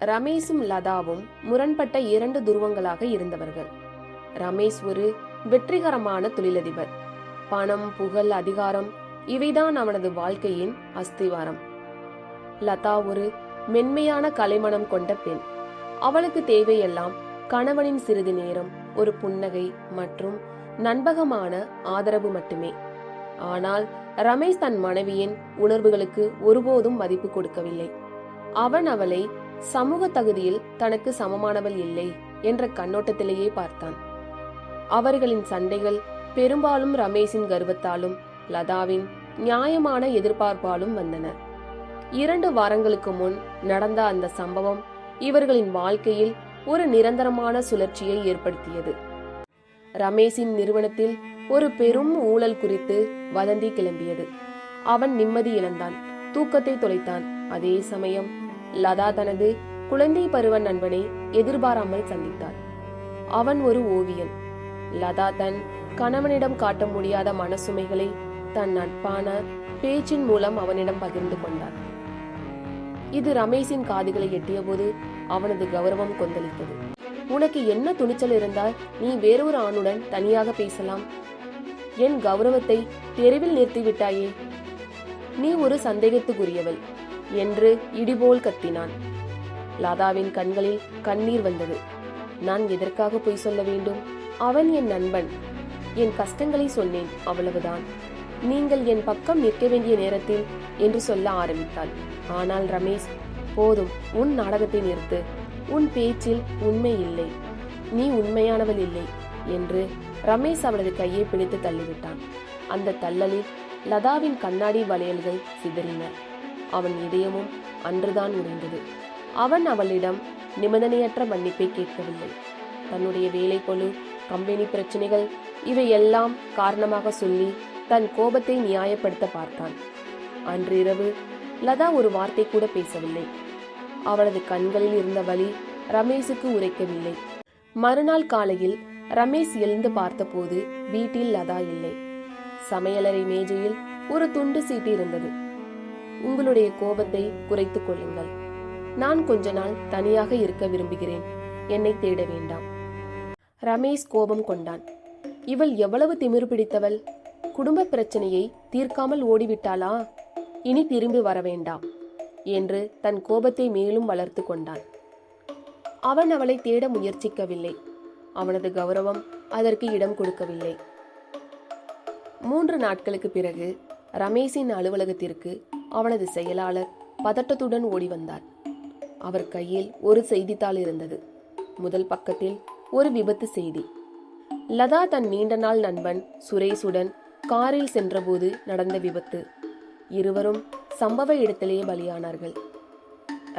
ரமேஷும் லதாவும் முரண்பட்ட இரண்டு துருவங்களாக இருந்தவர்கள். ரமேஷ் ஒரு வெற்றிகரமான தொழிலதிபர். பணம் புகழ் அதிகாரம் இவைதான் அவனது வாழ்க்கையின் அஸ்திவாரம். லதா ஒரு மென்மையான கலைமணம் கொண்ட பெண். அவளுக்கு தேவையெல்லாம் கணவனின் சிறிது நேரம் ஒரு புன்னகை மற்றும் நண்பகமான ஆதரவு மட்டுமே. ஆனால் ரமேஷ் தன் மனைவியின் உணர்வுகளுக்கு ஒருபோதும் மதிப்பு கொடுக்கவில்லை. அவன் அவளை சமூக தகுதியில் தனக்கு சமமானவள் இல்லை என்ற கண்ணோட்டத்திலேயே பார்த்தான். அவர்களின் சண்டைகள் பெரும்பாலும் ரமேஷின் கர்வத்தாலும் லதாவின் நியாயமான எதிர்பார்ப்பாலும் வந்தன. இரண்டு வாரங்களுக்கு முன் நடந்த அந்த சம்பவம் இவர்களின் வாழ்க்கையில் ஒரு நிரந்தரமான சுழற்சியை ஏற்படுத்தியது. ரமேஷின் நிறுவனத்தில் ஒரு பெரும் ஊழல் குறித்து வதந்தி கிளம்பியது. அவன் நிம்மதி இழந்தான். தூக்கத்தை தொலைத்தான். அதே சமயம் லதா தனது குழந்தை பருவ நண்பனை எதிர்பாராமல் சந்தித்தார் அவன் ஒரு ஓவியன். லதா தன் கணவனிடம் காட்ட முடியாத மனசுமைகளை தன் நட்பான பேச்சின் மூலம் அவனிடம் பகிர்ந்து கொண்டார் இது ரமேஷின் காதுகளை எட்டியபோது அவனது கௌரவம் கொந்தளித்தது. உனக்கு என்ன துணிச்சல் இருந்தால் நீ வேறொரு ஆணுடன் தனியாக பேசலாம். என் கௌரவத்தை தெருவில் நிறுத்திவிட்டாயே நீ ஒரு சந்தேகத்துக்குரியவள். என்று இடிபோல் கத்தினான். லதாவின் கண்களில் கண்ணீர் வந்தது. நான் எதற்காக பொய் சொல்ல வேண்டும்? அவன் என் நண்பன். என் கஷ்டங்களை சொன்னேன் அவ்வளவுதான். நீங்கள் என் பக்கம் நிற்க வேண்டிய நேரத்தில் என்று சொல்ல ஆரம்பித்தாள். ஆனால் ரமேஷ் போதும். உன் நாடகத்தை நிறுத்து. உன் பேச்சில் உண்மை இல்லை. நீ உண்மையானவள் இல்லை என்று ரமேஷ் அவளது கையை பிடித்து தள்ளிவிட்டான். அந்த தள்ளலில் லதாவின் கண்ணாடி வளையல்கள் சிதறின. அவன் இதயமும் அன்றுதான் உடைந்தது அவன் அவளிடம் நிபந்தனையற்ற மன்னிப்பை கேட்கவில்லை. தன்னுடைய வேலை பொழு கம்பெனி பிரச்சனைகள் இவையெல்லாம் காரணமாக சொல்லி தன் கோபத்தை நியாயப்படுத்த பார்த்தான். அன்றிரவு லதா ஒரு வார்த்தை கூட பேசவில்லை. அவளது கண்களில் இருந்த வழி ரமேஷுக்கு உரைக்கவில்லை. மறுநாள் காலையில் ரமேஷ் எழுந்து பார்த்தபோது வீட்டில் லதா இல்லை. சமையலறை மேஜையில் ஒரு துண்டு சீட்டு இருந்தது. உங்களுடைய கோபத்தை குறைத்துக் கொள்ளுங்கள். நான் கொஞ்ச நாள் தனியாக இருக்க விரும்புகிறேன். என்னை தேட வேண்டாம். ரமேஷ் கோபம் கொண்டான். இவள் எவ்வளவு திமிரு பிடித்தவள்? குடும்ப பிரச்சனையை தீர்க்காமல் ஓடிவிட்டாளா? இனி திரும்பி வர வேண்டாம் என்று தன் கோபத்தை மேலும் வளர்த்து கொண்டான். அவன் அவளை தேட முயற்சிக்கவில்லை. அவனது கௌரவம் அதற்கு இடம் கொடுக்கவில்லை. மூன்று நாட்களுக்கு பிறகு ரமேஷின் அலுவலகத்திற்கு அவனது செயலாளர் பதட்டத்துடன் ஓடி வந்தார். அவர் கையில் ஒரு செய்தித்தாள் இருந்தது. முதல் பக்கத்தில் ஒரு விபத்து செய்தி. லதா தன் நீண்ட நாள் நண்பன் சுரேஷுடன் காரில் சென்றபோது நடந்த விபத்து. இருவரும் சம்பவ இடத்திலேயே பலியானார்கள்.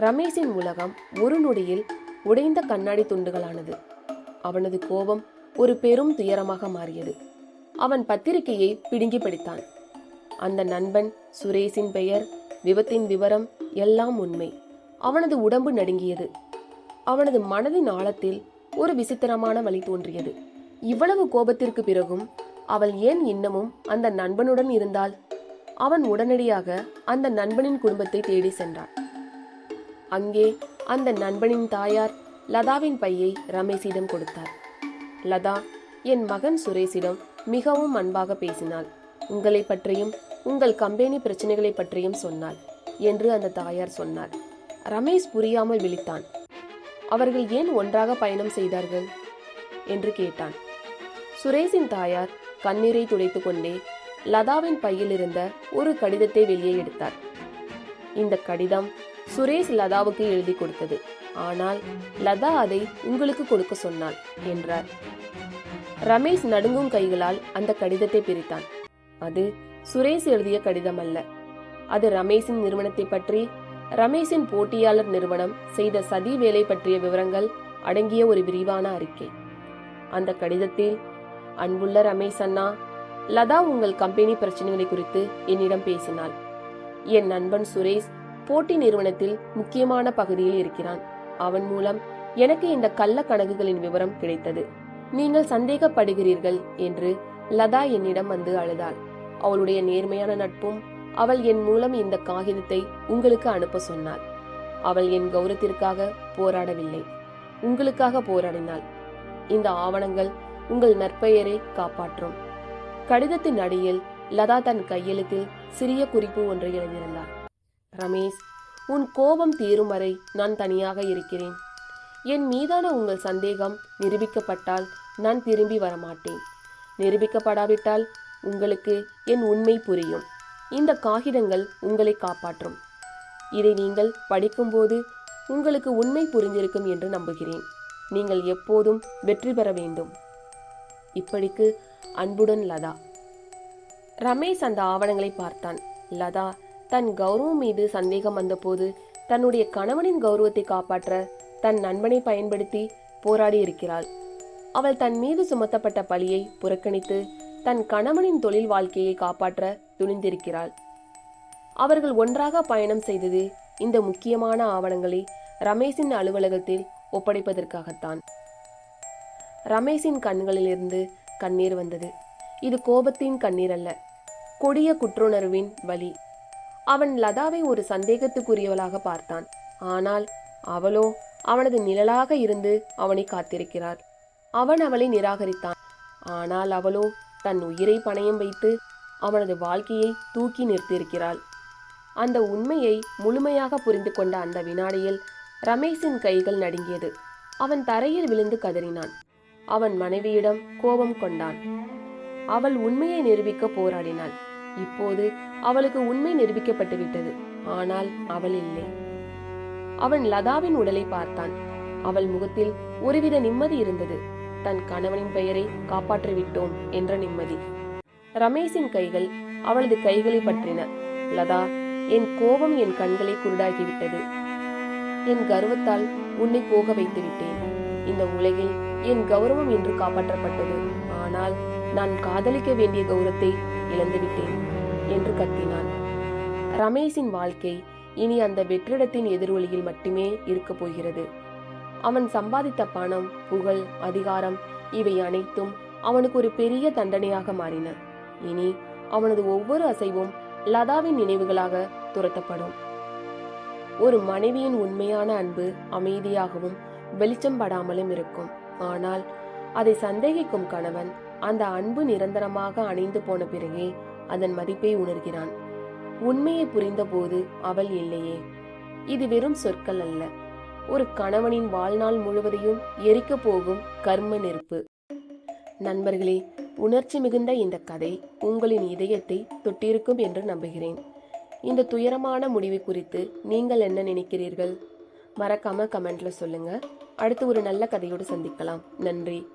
ரமேஷின் உலகம் ஒரு நொடியில் உடைந்த கண்ணாடி துண்டுகளானது. அவனது கோபம் ஒரு பெரும் துயரமாக மாறியது. அவன் பத்திரிகையை பிடுங்கி படித்தான். அந்த நண்பன் சுரேஷின் பெயர் விபத்தின் விவரம் எல்லாம் உண்மை. அவனது உடம்பு நடுங்கியது. அவனது மனதின் ஆழத்தில் ஒரு விசித்திரமான வழி தோன்றியது. இவ்வளவு கோபத்திற்கு பிறகும் அவள் ஏன் இன்னமும் அந்த நண்பனுடன் இருந்தாள்? அவன் உடனடியாக அந்த நண்பனின் குடும்பத்தை தேடி சென்றான். அங்கே அந்த நண்பனின் தாயார் லதாவின் பையை ரமேஷிடம் கொடுத்தார். லதா என் மகன் சுரேஷிடம் மிகவும் அன்பாக பேசினாள். உங்களை பற்றியும் உங்கள் கம்பெனி பிரச்சனைகளை பற்றியும் சொன்னாள் என்று அந்த தாயார் சொன்னார் ரமேஷ் புரியாமல் விழித்தான். அவர்கள் ஏன் ஒன்றாக பயணம் செய்தார்கள்? என்று கேட்டான். சுரேஷின் தாயார் கண்ணீரை துடைத்துக் கொண்டே லதாவின் பையில் இருந்த ஒரு கடிதத்தை வெளியே எடுத்தார். இந்த கடிதம் சுரேஷ் லதாவுக்கு எழுதி கொடுத்தது. ஆனால் லதா அதை உங்களுக்கு கொடுக்க சொன்னாள் என்றார். ரமேஷ் நடுங்கும் கைகளால் அந்த கடிதத்தை பிரித்தான். அது சுரேஷ் எழுதிய கடிதம் அல்ல அது ரமேஷின் நிறுவனத்தை பற்றி ரமேஷின் போட்டியாளர் நிறுவனம் செய்த சதி வேலை பற்றிய விவரங்கள் அடங்கிய ஒரு விரிவான அறிக்கை. அந்த கடிதத்தில் அன்புள்ள ரமேஷ் அண்ணா லதா உங்கள் கம்பெனி பிரச்சனைகளை குறித்து என்னிடம் பேசினாள். என் நண்பன் சுரேஷ் போட்டி நிறுவனத்தில் முக்கியமான பகுதியில் இருக்கிறான். அவன் மூலம் எனக்கு இந்த கள்ள கணக்குகளின் விவரம் கிடைத்தது. நீங்கள் சந்தேகப்படுகிறீர்கள் என்று லதா என்னிடம் வந்து அழுதாள். அவளுடைய நேர்மையான நட்பும் அவள் என் மூலம் இந்த காகிதத்தை உங்களுக்கு அனுப்ப சொன்னாள். அவள் என் கௌரவத்திற்காக போராடவில்லை. உங்களுக்காக போராடினாள். இந்த ஆவணங்கள் உங்கள் நற்பெயரை காப்பாற்றும். கடிதத்தின் அடியில் லதா தன் கையெழுத்தில் சிறிய குறிப்பு ஒன்றை எழுதியிருந்தார். ரமேஷ் உன் கோபம் தீரும் வரை நான் தனியாக இருக்கிறேன். என் மீதான உங்கள் சந்தேகம் நிரூபிக்கப்பட்டால் நான் திரும்பி வரமாட்டேன். நிரூபிக்கப்படாவிட்டால் உங்களுக்கு என் உண்மை புரியும். இந்த காகிதங்கள் உங்களை காப்பாற்றும். இதை நீங்கள் படிக்கும்போது உங்களுக்கு உண்மை புரிந்திருக்கும் என்று நம்புகிறேன். நீங்கள் எப்போதும் வெற்றி பெற வேண்டும். இப்படிக்கு அன்புடன் லதா. ரமேஷ் அந்த ஆவணங்களை பார்த்தான். லதா தன் கௌரவம் மீது சந்தேகம் வந்தபோது தன்னுடைய கணவனின் கௌரவத்தை காப்பாற்ற தன் நண்பனை பயன்படுத்தி போராடி இருக்கிறாள் அவள் தன் மீது சுமத்தப்பட்ட பழியை புறக்கணித்து தன் கணவனின் தொழில் வாழ்க்கையை காப்பாற்ற துணிந்திருக்கிறாள். அவர்கள் ஒன்றாக பயணம் செய்தது இந்த முக்கியமான ஆவணங்களை ரமேஷின் அலுவலகத்தில் ஒப்படைப்பதற்காகத்தான். ரமேஷின் கண்களிலிருந்து கண்ணீர் வந்தது. இது கோபத்தின் கண்ணீர் அல்ல கொடிய குற்றுணர்வின் வலி. அவன் லதாவை ஒரு சந்தேகத்துக்குரியவளாக பார்த்தான். ஆனால் அவளோ அவனது நிழலாக இருந்து அவனை காத்திருக்கிறாள். அவன் அவளை நிராகரித்தான். ஆனால் அவளோ தன் உயிரை பணயம் வைத்து அவனது வாழ்க்கையை தூக்கி நிறுத்தியிருக்கிறாள். அந்த உண்மையை முழுமையாக புரிந்து கொண்ட அந்த வினாடியில் ரமேஷின் கைகள் நடுங்கியது. அவன் தரையில் விழுந்து கதறினான். அவன் மனைவியிடம் கோபம் கொண்டான். அவள் உண்மையை நிரூபிக்க போராடினாள். இப்போது அவளுக்கு உண்மை நிரூபிக்கப்பட்டு விட்டது. ஆனால் அவள் இல்லை. அவன் லதாவின் உடலை பார்த்தான். அவள் முகத்தில் ஒருவித நிம்மதி இருந்தது. தன் கணவனின் பெயரை காப்பாற்றிவிட்டோம் என்ற நிம்மதி. ரமேஷின் கைகள் அவளது கைகளை பற்றின. லதா என் கோபம் என் கண்களை குருடாகிவிட்டது என் கர்வத்தால் உன்னை போக வைத்து விட்டேன் இந்த உலகில் என் கௌரவம் என்று காப்பாற்றப்பட்டது. ஆனால் நான் காதலிக்க வேண்டிய கௌரவத்தை இழந்துவிட்டேன் என்று கத்தினான். ரமேஷின் வாழ்க்கை இனி அந்த வெற்றிடத்தின் எதிரொலியில் மட்டுமே இருக்கப் போகிறது. அவன் சம்பாதித்த பணம் புகழ் அதிகாரம் இவை அனைத்தும் அவனுக்கு ஒரு பெரிய தண்டனையாக மாறின. இனி அவனது ஒவ்வொரு அசைவும் லதாவின் நினைவுகளாக துரத்தப்படும். ஒரு மனைவியின் உண்மையான அன்பு அமைதியாகவும் வெளிச்சம் படாமலும் இருக்கும். ஆனால் அதை சந்தேகிக்கும் கணவன் அந்த அன்பு நிரந்தரமாக அணிந்து போன பிறகே அதன் மதிப்பை உணர்கிறான். உண்மையை புரிந்தபோது அவள் இல்லையே. இது வெறும் சொற்கள் அல்ல. ஒரு கணவனின் வாழ்நாள் முழுவதையும் எரிக்கப் போகும் கர்ம நெருப்பு. நண்பர்களே உணர்ச்சி மிகுந்த இந்த கதை உங்களின் இதயத்தை தொட்டிருக்கும் என்று நம்புகிறேன். இந்த துயரமான முடிவு குறித்து நீங்கள் என்ன நினைக்கிறீர்கள்? மறக்காம கமெண்ட்ல சொல்லுங்க. அடுத்து ஒரு நல்ல கதையோடு சந்திக்கலாம். நன்றி.